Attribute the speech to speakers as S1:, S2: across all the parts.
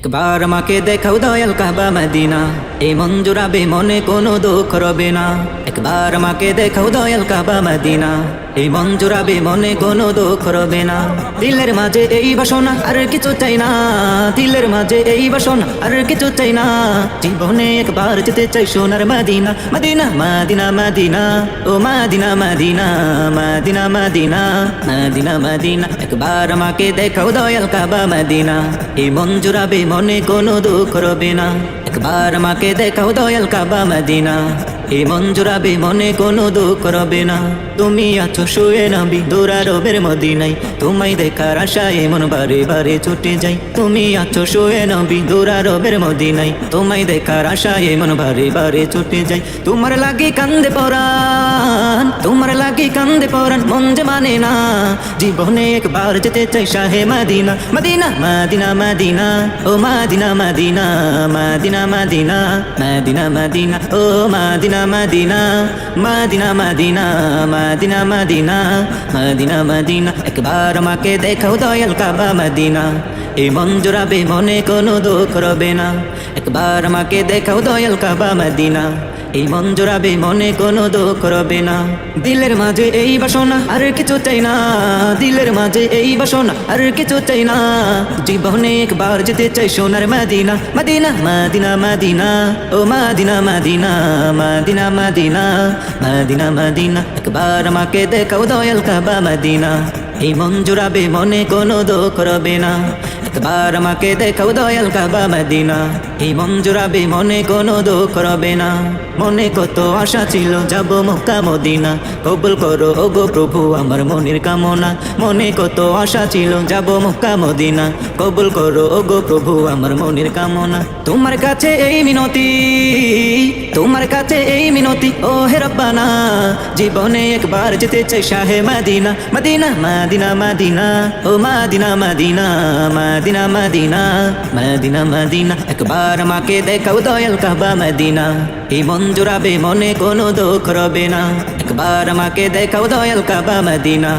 S1: একবার আমাকে দেখাও দয়াল কাবা মদিনা। এই মন জুড়াবে মনে কোনো দুঃখ রবে না। একবার আমাকে দেখাও দয়াল কাবা মদিনা। এই মন জুড়াবে মনে কোনো দুঃখ রবে না। দিলের মাঝে এই বাসনা আর কিছু চাই না। দিলের মাঝে এই বাসনা আর কিছু চাই না। জীবনে একবার যেতে চাই সোনার মাদিনা। মাদিনা মাদিনা মাদিনা। ও মাদিনা মাদিনা মাদিনা মাদিনা মাদিনা মাদিনা। একবার আমাকে দেখাও দয়াল কাবা মাদিনা। এই মন জুড়াবে মনে কোনো দুঃখ রবে না। একবার আমাকে দেখাও দয়াল কাবা মাদিনা। এই মন জুড়াবে মনে কোনো দুঃখ রবে না। তুমি আছো শুয়ে নাবি দৌড়া রবের মদিনাই তোমায় দেখার আশায় মন বারে বারে ছুটে যাই। তুমি আছো শুয়ে নাবি দৌড়া রবের মদিনাই তোমায় দেখার আশায় মন বারে বারে ছুটে যাই। তোমার লাগে কান্দে পরান তোমার লাগে কান্দে পরান মন যে মানে না জীবনে একবার যেতে চাই শাহে মাদিনা মাদিনা মাদিনা মাদিনা ও মাদিনা মাদিনা মাদিনা মাদিনা মাদিনা মাদিনা ও মাদিনা মাদিনা মাদিনা মাদিনা মাদিনা মাদিনা মাদিনা মাদিনা একবার আমাকে দেখাও দয়াল কাবা মাদিনা এই মন জোড়াবে মনে কোনো দুঃখ রবে না একবার আমাকে দেখাও দয়াল কাবা মাদিনা এই মন জোড়াবে, মনে কোনো দুঃখ রবে না। দিলের মাঝে এই বাসনা, আর কিছু চাই না। দিলের মাঝে এই বাসনা, আর কিছু চাই না। জীবনে একবার যেতে চাই সোনার মাদিনা। মাদিনা মাদিনা মাদিনা। ও মাদিনা মাদিনা মাদিনা মাদিনা। মাদিনা মাদিনা, একবার আমাকে দেখাও দয়াল কাবা মাদিনা। এই মন জোড়াবে, মনে কোনো দুঃখ রবে না। একবার আমাকে দেখাও দয়াল কাবা মদিনা। এই জোড়াবে মনে কোনো দুঃখ রবে না। মনে কত আশা ছিল যাব মক্কা মদিনা। কবুল করো ওগো প্রভু আমার মনের কামনা। মনে কত আশা ছিল যাব মক্কা মদিনা। কবুল করো ওগো প্রভু আমার মনের কামনা। তোমার কাছে এই মিনতি, তোমার কাছে এই মিনতি ও হে জীবনে একবার যেতে চাই শাহে মাদিনা। মাদিনা মাদিনা মাদিনা, ও মাদিনা মাদিনা মাদিনা। মাদিনা মাদিনা মাদিনা একবার আমাকে দেখাও দয়াল কাবা মাদিনা এই মন জোড়াবে মনে কোনো দুঃখ রবে না একবার আমাকে দেখাও দয়াল কাবা মাদিনা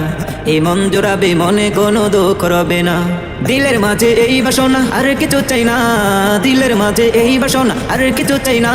S1: এই মন জোড়াবে মনে কোনো দুঃখ রবে না দিলের মাঝে এই বাসনা আর কিছু চাই না দিলের মাঝে এই বাসনা আর কিছু চাই না